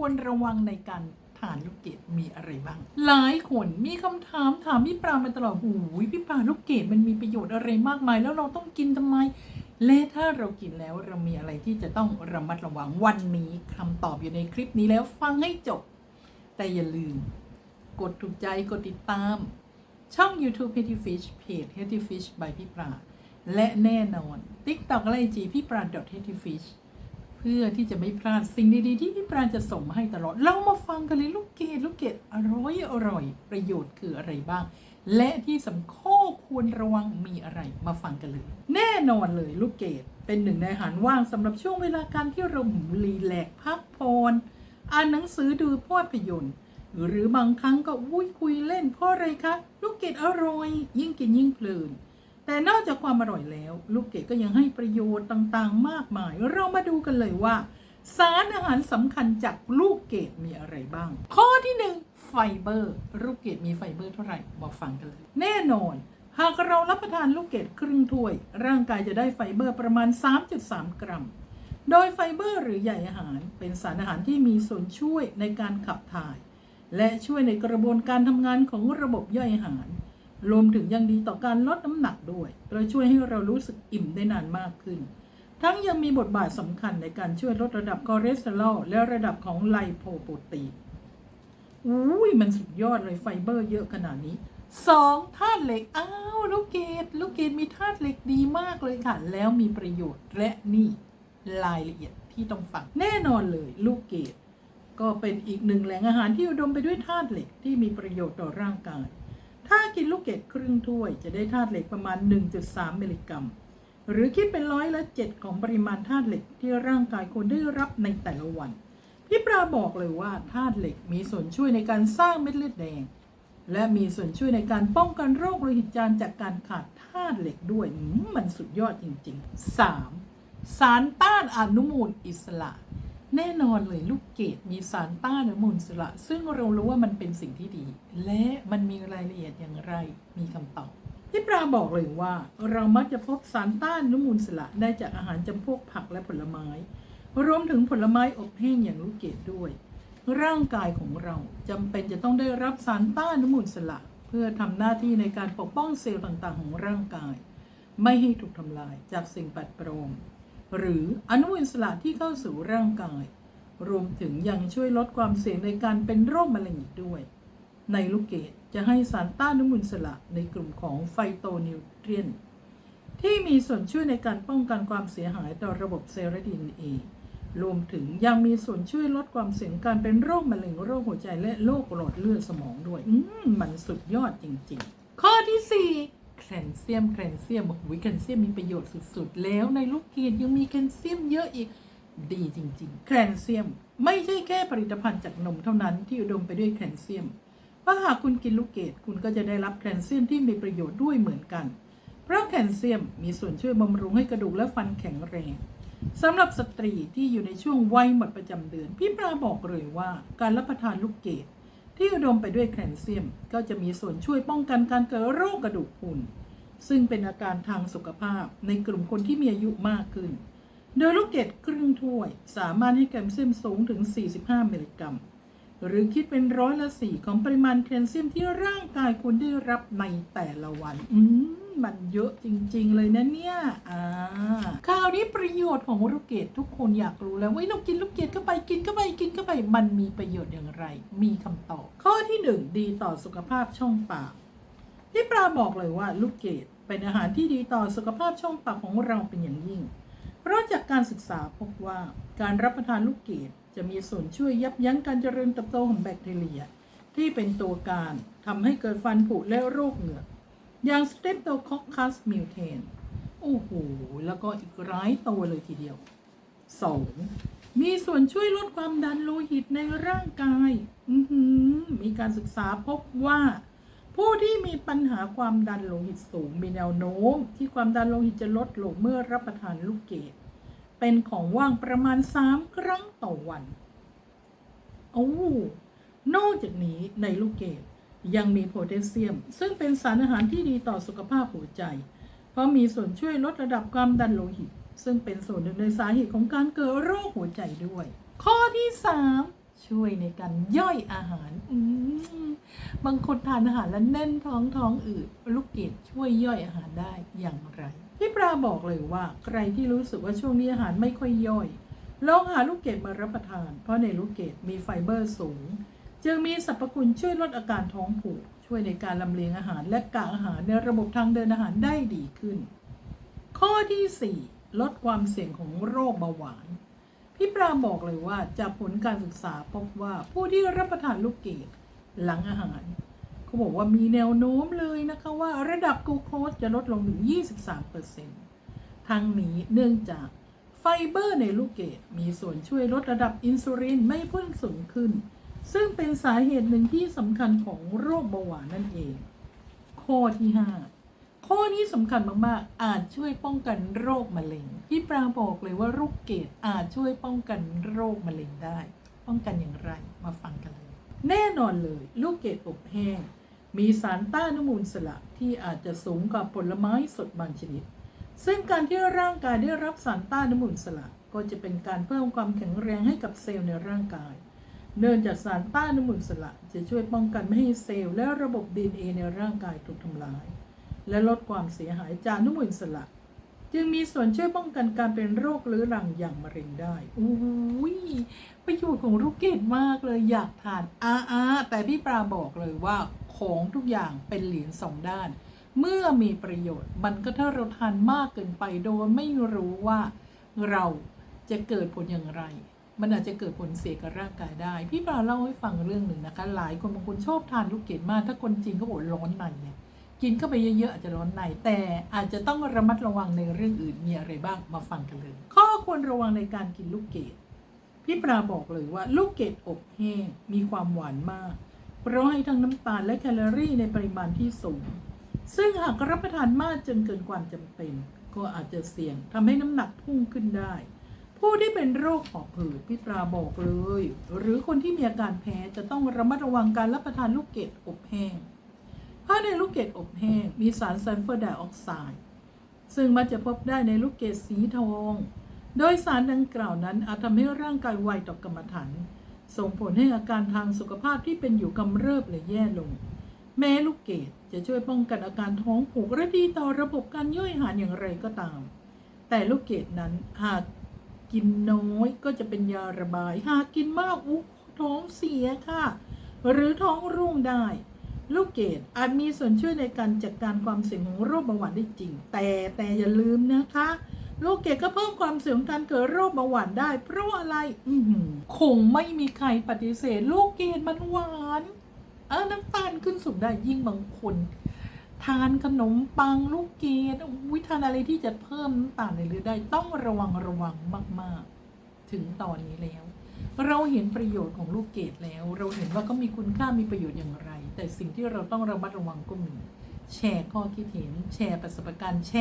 ควรระวังในการทานลูกเกดมีอะไรบ้าง หลายคนมีคำถามถามพี่ปรามาตลอดหูยพี่ปราลูกเกดมันมีประโยชน์อะไรมากมาย แล้วเราต้องกินทำไม และถ้าเรากินแล้วเรามีอะไรที่จะต้องระมัดระวังวันนี้คำตอบอยู่ในคลิปนี้แล้วฟังให้จบ แต่อย่าลืม กดถูกใจกดติดตาม ช่อง YouTube Hetty Fish เพจ Hetty Fish by พี่ปราและแน่นอน TikTok และ IG พี่ปรา Hetty Fish เพื่อที่จะไม่พลาดสิ่งดีๆ ที่พี่ปราณจะส่งมาให้ตลอด เรามาฟังกันเลยลูกเกดลูกเกดอร่อยอร่อย ประโยชน์คืออะไรบ้าง และที่สำคัญควรระวังมีอะไรมาฟังกันเลย แน่นอนเลยลูกเกดเป็นหนึ่งในอาหารว่างสำหรับช่วงเวลาการที่เรารีแลกพักผ่อนอ่านหนังสือดูภาพยนตร์หรือบางครั้งก็วุ้ยคุยเล่นเพราะอะไรคะลูกเกดอร่อย ยิ่งกินยิ่งเพลิน แต่นอกจากความอร่อยแล้ว ลูกเกดก็ยังให้ประโยชน์ต่างๆ มากมาย เรามาดูกันเลยว่า สารอาหารสำคัญจากลูกเกดมีอะไรบ้าง ข้อที่หนึ่งไฟเบอร์ลูกเกดมีไฟเบอร์เท่าไหร่มาฟังกันเลย แน่นอน หากเรารับประทานลูกเกดครึ่งถ้วย ร่างกายจะได้ไฟเบอร์ประมาณ 3.3 กรัม โดยไฟเบอร์หรือใยอาหาร เป็นสารอาหารที่มีส่วนช่วยในการขับถ่าย และช่วยในกระบวนการทำงานของระบบย่อยอาหาร รวมถึงยังดีต่อการลดน้ำหนักด้วย โดยช่วยให้เรารู้สึกอิ่มได้นานมากขึ้น ทั้งยังมีบทบาทสำคัญในการช่วยลดระดับคอเลสเตอรอลและระดับของไลโพโปรตีนอุ้ยมันสุดยอดเลยไฟเบอร์เยอะขนาดนี้สองธาตุเหล็ก อ้าวลูกเกดลูกเกดมีธาตุเหล็กดีมากเลยค่ะ แล้วมีประโยชน์และนี่รายละเอียดที่ต้องฟัง แน่นอนเลย ลูกเกดก็เป็นอีกหนึ่งแหล่งอาหารที่อุดมไปด้วยธาตุเหล็กที่มีประโยชน์ต่อร่างกาย กินลูกเกดครึ่งถ้วย จะได้ธาตุเหล็กประมาณ 1.3มิลลิกรัม หรือคิดเป็นร้อยละเจ็ดของปริมาณธาตุเหล็กที่ร่างกายควรได้รับในแต่ละวัน พี่ปราบอกเลยว่าธาตุเหล็กมีส่วนช่วยในการสร้างเม็ดเลือดแดง และมีส่วนช่วยในการป้องกันโรคโลหิตจางจากการขาดธาตุเหล็กด้วยมมันสุดยอดจริง ๆ 3. สารต้านอนุมูลอิสระ แน่นอนเลยลูกเกดมีสารต้านอนุมูลอิสระ ซึ่งเรารู้ว่ามันเป็นสิ่งที่ดี และมันมีรายละเอียดอย่างไรมีคำตอบพี่ปราบอกเลยว่า เรามักจะพบสารต้านอนุมูลอิสระได้จากอาหารจำพวกผักและผลไม้ รวมถึงผลไม้อบแห้งอย่างลูกเกดด้วย ร่างกายของเราจำเป็นจะต้องได้รับสารต้านอนุมูลอิสระ เพื่อทำหน้าที่ในการปกป้องเซลล์ต่างๆ ของร่างกาย ไม่ให้ถูกทำลายจากสิ่งปลกปลอม หรืออนุมูลอิสระที่เข้าสู่ร่างกาย รวมถึงยังช่วยลดความเสี่ยงในการเป็นโรคมะเร็งอีกด้วย ในลูกเกดจะให้สารต้านอนุมูลอิสระในกลุ่มของไฟโตนิวเทรียน ที่มีส่วนช่วยในการป้องกันความเสียหายต่อระบบเซลล์และดีเอ็นเอรวมถึงยังมีส่วนช่วยลดความเสี่ยงการเป็นโรคมะเร็งโรคหัวใจและโรคหลอดเลือดสมองด้วย อืมมันสุดยอดจริงๆ ข้อที่ 4 แคลเซียมแคลเซียมโอ้โหแคลเซียมมีประโยชน์สุดๆ แล้วในลูกเกดยังมีแคลเซียมเยอะอีกดีจริง ๆ แคลเซียมไม่ใช่แค่ผลิตภัณฑ์จากนมเท่านั้นที่อุดมไปด้วยแคลเซียมเพราะหากคุณกินลูกเกดคุณก็จะได้รับแคลเซียมที่มีประโยชน์ด้วยเหมือนกัน เพราะแคลเซียมมีส่วนช่วยบำรุงให้กระดูกและฟันแข็งแรงสำหรับสตรีที่อยู่ในช่วงวัยหมดประจำเดือน พี่ปลาบอกเลยว่าการรับประทานลูกเกด ที่อุดมไปด้วยแคลเซียม ก็จะมีส่วนช่วยป้องกันการเกิดโรคกระดูกพรุนซึ่งเป็นอาการทางสุขภาพในกลุ่มคนที่มีอายุมากขึ้น โดยลูกเกดครึ่งถ้วย สามารถให้แคลเซียมสูงถึง 45 มิลลิกรัม หรือคิดเป็นร้อยละสี่ของปริมาณแคลเซียมที่ร่างกายคุณได้รับในแต่ละวัน อืม มันเยอะจริง ๆ เลยนะเนี่ยอ่าข่าวนี้ประโยชน์ของลูกเกดทุกคนอยากรู้แล้วว่าเรากินลูกเกดเข้าไปกินเข้าไปกินเข้าไปมันมีประโยชน์อย่างไร มีคำตอบ ข้อที่หนึ่งดีต่อสุขภาพช่องปากที่ปลาบอกเลยว่าลูกเกดเป็นอาหารที่ดีต่อสุขภาพช่องปากของเราเป็นอย่างยิ่ง เพราะจากการศึกษาพบว่าการรับประทานลูกเกดจะมีส่วนช่วยยับยั้งการเจริญเติบโตของแบคทีเรีย ที่เป็นตัวการทำให้เกิดฟันผุและโรคเหงือก อย่างสเตปโตคอคคัสมิวเทนโอ้โห แล้วก็อีกร้ายตัวเลยทีเดียว 2. มีส่วนช่วยลดความดันโลหิตในร่างกายมีการศึกษาพบว่า ผู้ที่มีปัญหาความดันโลหิตสูงมีแนวโน้ม ที่ความดันโลหิตจะลดลงเมื่อรับประทานลูกเกดเป็นของว่างประมาณ 3 ครั้งต่อวัน โอ้ นอกจากนี้ในลูกเกด ยังมีโพแทสเซียม ซึ่งเป็นสารอาหารที่ดีต่อสุขภาพหัวใจ เพราะมีส่วนช่วยลดระดับความดันโลหิต ซึ่งเป็นส่วนหนึ่งในสาเหตุของการเกิดโรคหัวใจด้วย ข้อที่ 3 ช่วยในการย่อยอาหารบางคนทานอาหารแล้วแน่นท้องท้องอืดลูกเกดช่วยย่อยอาหารได้อย่างไรพี่ปลาบอกเลยว่าใครที่รู้สึกว่าช่วงนี้อาหารไม่ค่อยย่อยลองหาลูกเกดมารับประทาน เพราะในลูกเกดมีไฟเบอร์สูง จึงมีสรรพคุณช่วยลดอาการท้องผูก ช่วยในการลำเลียงอาหารและกากอาหารในระบบทางเดินอาหารได้ดีขึ้น ข้อที่ 4 ลดความเสี่ยงของโรคเบาหวาน พี่ปรามบอกเลยว่าจากผลการศึกษาพบว่าผู้ที่รับประทานลูกเกดหลังอาหารเขาบอกว่ามีแนวโน้มเลยนะคะว่าระดับกลูโคสจะลดลงถึง 23%ทั้งนี้เนื่องจากไฟเบอร์ในลูกเกดมีส่วนช่วยลดระดับอินซูลินไม่เพิ่มสูงขึ้น ซึ่งเป็นสาเหตุหนึ่งที่สำคัญของโรคเบาหวานนั่นเอง ข้อที่ 5 ข้อนี้สำคัญมากๆ อาจช่วยป้องกันโรคมะเร็ง พี่ปราบอกเลยว่าลูกเกดอาจช่วยป้องกันโรคมะเร็งได้ ป้องกันอย่างไรมาฟังกันเลย แน่นอนเลยลูกเกดอบแห้ง มีสารต้านอนุมูลอิสระที่อาจจะสูงกว่าผลไม้สดบางชนิด ซึ่งการที่ร่างกายได้รับสารต้านอนุมูลอิสระก็จะเป็นการเพิ่มความแข็งแรงให้กับเซลล์ในร่างกาย เนื่องจากสารต้านอนุมูลอิสระจะช่วยป้องกันไม่ให้เซลล์และระบบ DNA ในร่างกายถูกทำลาย และลดความเสียหายจากอนุมูลอิสระ จึงมีส่วนช่วยป้องกันการเป็นโรคเรื้อรังอย่างมะเร็งได้อุ้ยประโยชน์ของลูกเกดมากเลยอยากทานอาอาแต่พี่ปลาบอกเลยว่าของทุกอย่างเป็นเหรียญสองด้าน เมื่อมีประโยชน์มันก็ถ้าเราทานมากเกินไปโดยไม่รู้ว่าเราจะเกิดผลอย่างไร มันอาจจะเกิดผลเสียกับร่างกายได้ พี่ปลาเล่าให้ฟังเรื่องหนึ่งนะคะ หลายคนบางคนชอบทานลูกเกดมาก ถ้าคนจริงก็บอกร้อนในเนี่ยกินเข้าไปเยอะๆอาจจะร้อนใน แต่อาจจะต้องระมัดระวังในเรื่องอื่นมีอะไรบ้างมาฟังกันเลย ข้อควรระวังในการกินลูกเกดพี่ปลาบอกเลยว่าลูกเกดอบแห้งมีความหวานมากเพราะให้ทั้งน้ำตาลและแคลอรี่ในปริมาณที่สูง ซึ่งหากรับประทานมากจนเกินความจำเป็น ก็อาจจะเสี่ยงทำให้น้ำหนักพุ่งขึ้นได้ ผู้ที่เป็นโรคหอบหืดพี่ปลาบอกเลย หรือคนที่มีอาการแพ้จะต้องระมัดระวังการรับประทานลูกเกดอบแห้งเพราะในลูกเกดอบแห้งมีสารซัลเฟอร์ไดออกไซด์ซึ่งมักจะพบได้ในลูกเกดสีทอง โดยสารดังกล่าวนั้นอาจทำให้ร่างกายไวต่อกรรมฐานส่งผลให้อาการทางสุขภาพที่เป็นอยู่กำเริบหรือแย่ลง แม้ลูกเกดจะช่วยป้องกันอาการท้องผูกและดีต่อระบบการย่อยอาหารอย่างไรก็ตาม แต่ลูกเกดนั้นหาก กินน้อยก็จะเป็นยาระบาย หากกินมากอุ๊ท้องเสียค่ะ หรือท้องร่วงได้ ลูกเกดอาจมีส่วนช่วยในการจัดการความเสี่ยงของโรคเบาหวานได้จริง แต่แต่อย่าลืมนะคะ ลูกเกดก็เพิ่มความเสี่ยงการเกิดโรคเบาหวานได้ เพราะอะไร อืคงไม่มีใครปฏิเสธ ลูกเกดมันหวาน เออน้ำตาลขึ้นสูงได้ยิ่งบางคน ทานขนมปังลูกเกดอุ้ยทานอะไรที่จะเพิ่มน้ำตาลในเลือดได้ต้องระวังระวังมาก ๆ ถึงตอนนี้แล้ว เราเห็นประโยชน์ของลูกเกดแล้ว เราเห็นว่าก็มีคุณค่ามีประโยชน์อย่างไร แต่สิ่งที่เราต้องระมัดระวังก็มีแชร์ข้อคิดเห็น แชร์ประสบการณ์แชร์